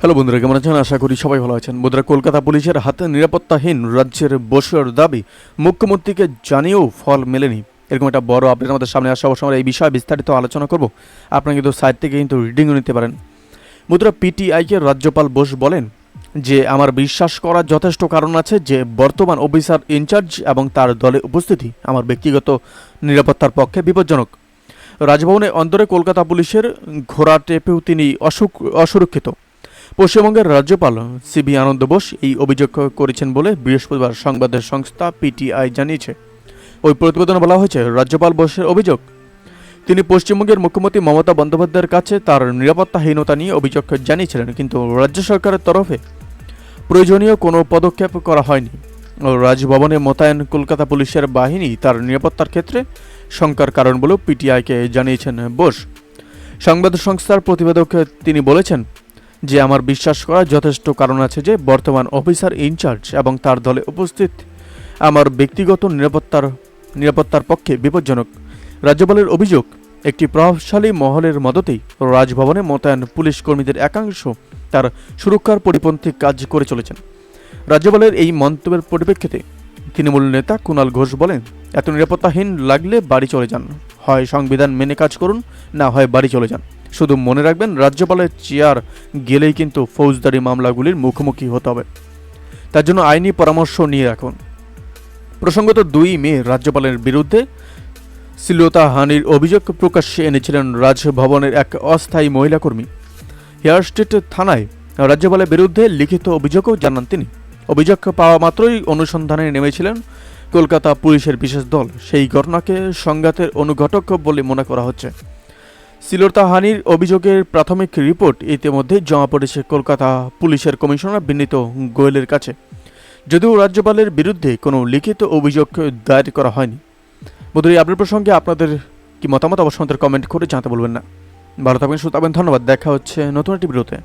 Hello বন্ধুরা, কেমন আছেন? আশা করি সবাই ভালো আছেন। বন্ধুরা, কলকাতা পুলিশের হাতে নিরাপত্তাহীন রাজ্যের বসুর দাবি মুখ্যমন্ত্রীকে জানিয়েও ফল মেলেনি। এরকম একটা বড় আপডেট আমাদের সামনে আসা অবশ্য আমরা এই বিষয়ে বিস্তারিত আলোচনা করব। আপনারা কিন্তু সাইট থেকে কিন্তু রিডিংও নিতে পারেন। বন্ধুরা পিটিআইকে রাজ্যপাল বোস বলেন যে, আমার বিশ্বাস করার যথেষ্ট কারণ আছে যে, বর্তমান অফিসার ইনচার্জ এবং তার দলে উপস্থিতি আমার ব্যক্তিগত নিরাপত্তার পক্ষে বিপজ্জনক। রাজভবনে অন্তরে কলকাতা পুলিশের ঘোড়া টেপেও তিনি অসুরক্ষিত। পশ্চিমবঙ্গের রাজ্যপাল সিবি আনন্দ বোস এই অভিযোগ করেছেন বলে বৃহস্পতিবার সংবাদের সংস্থা পিটিআই জানিয়েছে। ওই প্রতিবেদনে বলা হয়েছে, রাজ্যপাল বোসের অভিযোগ, তিনি পশ্চিমবঙ্গের মুখ্যমন্ত্রী মমতা বন্দ্যোপাধ্যায়ের কাছে তার নিরাপত্তাহীনতা নিয়ে অভিযোগ জানিয়েছিলেন, কিন্তু রাজ্য সরকারের তরফে প্রয়োজনীয় কোনো পদক্ষেপ করা হয়নি। রাজভবনে মোতায়েন কলকাতা পুলিশের বাহিনী তার নিরাপত্তার ক্ষেত্রে শঙ্কার কারণ বলেও পিটিআইকে জানিয়েছেন বোস। সংবাদ সংস্থার প্রতিবেদক তিনি বলেছেন যে আমার বিশ্বাস করার যথেষ্ট কারণ আছে যে বর্তমান অফিসার ইনচার্জ এবং তার দলে উপস্থিত আমার ব্যক্তিগত নিরাপত্তার নিরাপত্তার পক্ষে বিপজ্জনক। রাজ্যপালের অভিযোগ, একটি প্রভাবশালী মহলের মদতেই রাজভবনে মোতায়েন পুলিশ কর্মীদের একাংশ তার সুরক্ষার পরিপন্থী কাজ করে চলেছেন। রাজ্যপালের এই মন্তব্যের পরিপ্রেক্ষিতে তৃণমূল নেতা কুণাল ঘোষ বলেন, এত নিরাপত্তাহীন লাগলে বাড়ি চলে যান। হয় সংবিধান মেনে কাজ করুন, না হয় বাড়ি চলে যান। শুধু মনে রাখবেন, রাজ্যপালের চেয়ার গেলেই কিন্তু ফৌজদারি মামলাগুলির মুখোমুখি হতে হবে। তার জন্য আইনি পরামর্শ নিয়ে রাখুন। প্রসঙ্গত দুই মে রাজ্যপালের বিরুদ্ধে শ্লীলতাহানির অভিযোগ প্রকাশ্যে এনেছিলেন রাজভবনের এক অস্থায়ী মহিলা কর্মী হেয়ার স্ট্রিট থানায় রাজ্যপালের বিরুদ্ধে লিখিত অভিযোগও জানান তিনি। অভিযোগ পাওয়া মাত্রই অনুসন্ধানে নেমেছিলেন কলকাতা পুলিশের বিশেষ দল। সেই ঘটনাকে সংঘাতের অনুঘটক বলে মনে করা হচ্ছে। শ্লীলতাহানির অভিযোগের প্রাথমিক রিপোর্ট ইতিমধ্যে জমা পড়েছে কলকাতা পুলিশের কমিশনার বিনীত গোয়েলের কাছে। যদিও রাজ্যপালের বিরুদ্ধে কোনো লিখিত অভিযোগ দায়ের করা হয়নি। বোধহয় আপনার প্রসঙ্গে আপনাদের কি মতামত অবশ্যই কমেন্ট করে জানাতে বলবেন না। ভালো থাকবেন সুতরাং ধন্যবাদ। দেখা হচ্ছে নতুন একটি ভিডিওতে।